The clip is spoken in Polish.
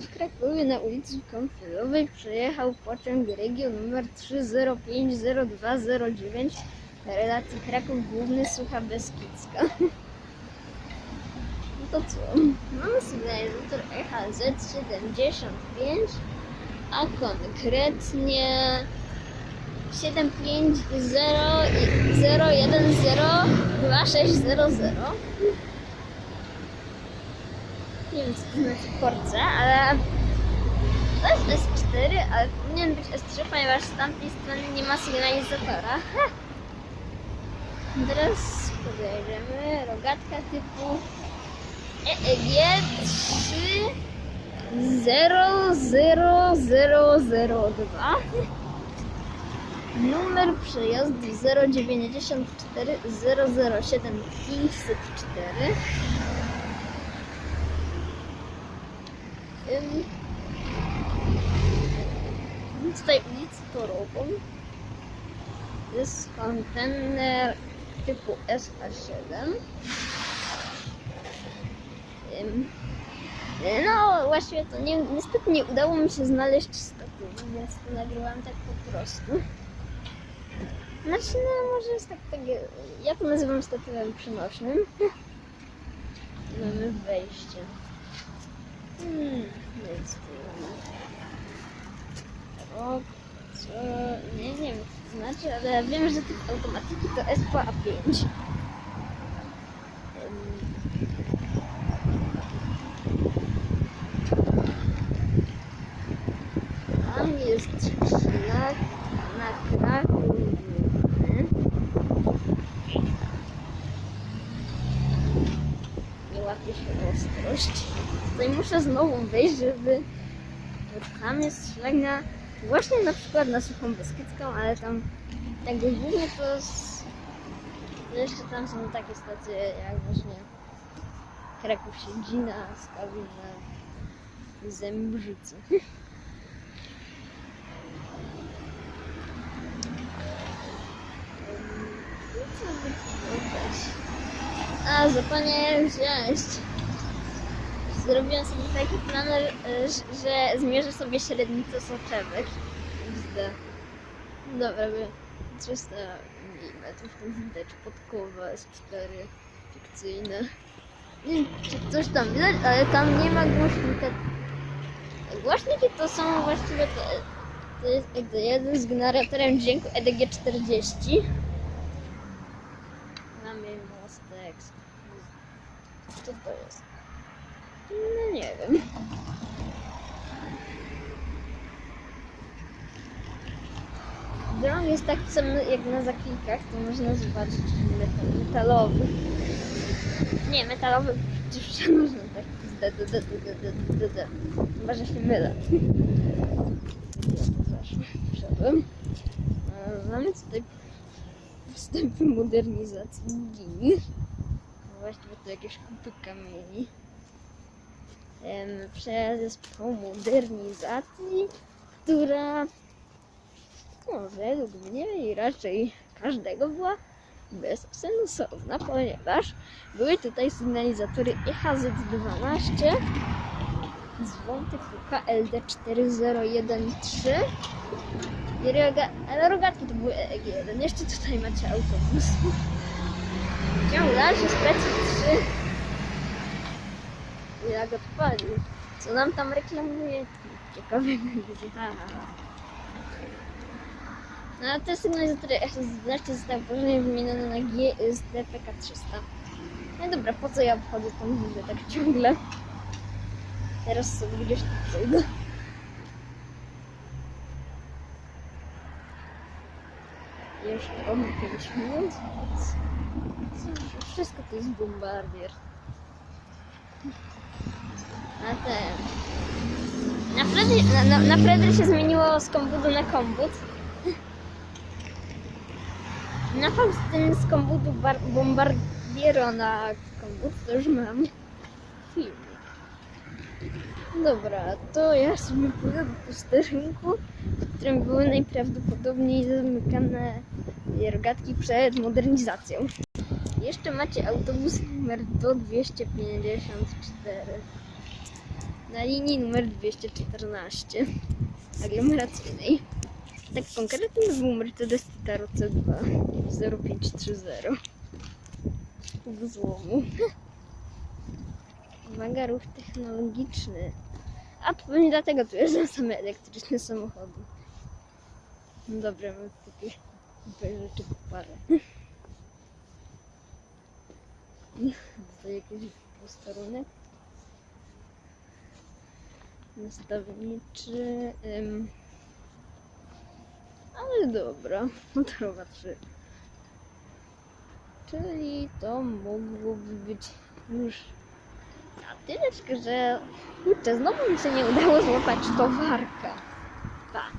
w Krakowie na ulicy Kąpielowej. Przejechał pociąg Regio numer 3050209 relacji Kraków Główny Sucha Beskidzka. No to co? Mamy sygnalizator E EHZ75, a konkretnie 750-010-2600. Nie wiem, co to znaczy ale to jest S4, ale powinien być S3, ponieważ z tamtej strony nie ma sygnalizatora. Ha! Teraz podejrzymy rogatka typu EEG 30002 Numer przejazdu 094 007 504 Ym, Tutaj ulicę Torową jest kontener typu SH7 Ym, No, właściwie to nie, niestety nie udało mi się znaleźć statywu, więc to nagrywam tak po prostu. Znaczy, no może jest tak, takie, ja to nazywam statywem przenośnym. Mamy wejście. Hmm, rok, co, nie wiem co to znaczy, ale wiem, że tych automatyki to SPA 5. Tam jest szlak na Główny. Nie łapie się ostrość. Tutaj muszę znowu wejść, żeby... Tam jest szlak na... Właśnie na przykład na Suchą Beskidzką, ale tam tak głównie to jest... Jeszcze tam są takie stacje jak właśnie Kraków Siedzina, Skawina, dodać? A, zapomniałem wziąć. Zrobiłam sobie taki planer, e, że- zmierzę sobie średnicę soczewek. Dobra, by 300 mm, widać podkowa S4 fikcyjne. Nie wiem, czy coś tam widać, ale tam nie ma głośnika. Głośniki to są właściwie te, to jest ED1 z generatorem dźwięku E EDG40. Mamy mostek. Co to jest? No nie wiem. Drąg jest taki sam jak na zaklikach, to można zobaczyć metal, metalowy. Nie, metalowy przecież można tak. Chyba, że się mylę. Wszedłem. E, Mamy tutaj wstępy modernizacji gmin. Właściwie to jakieś kupy kamieni. Po modernizacji, która no, według mnie i raczej każdego była bezsensowna, ponieważ były tutaj sygnalizatory EHZ12 dzwon typu KLD4013 i ale rogatki to były EEG1. Jeszcze tutaj macie autobus. Ciąg dalszy specy 3 jak odpalił. Co nam tam reklamuje? Ciekawego będzie. Ha. No a te sygnalizatory SZ12 zostały później wymienione na GSDPK 300. No dobra, po co ja obchodzę tą górę tak ciągle? Teraz sobie gdzieś tu przejdę. Jeszcze mamy 5 minut, wszystko to jest bombardier. A ten... Na Fredry, na, na, na Fredry się zmieniło z kombudu na kombut. Na tym z kombudu bar- bombardiero na kombut to już mam. Dobra, to ja sobie pójdę do posterunku, w którym były najprawdopodobniej zamykane rogatki przed modernizacją. Jeszcze macie autobus numer do 254. na linii numer 214 aglomeracyjnej. Tak konkretny to był Mercedes Titaro C2 0530 w złomu. Uwaga, ruch technologiczny. A to pewnie dlatego tu jeżdżą same elektryczne samochody. No dobra, takie kupę rzeczy parę. Tutaj jakiś posterunek. Nastawniczy. Ym. Ale dobra, motorowa 3. Czyli to mogłoby być już na tyle, że kurczę, znowu mi się nie udało złapać towarka. Pa.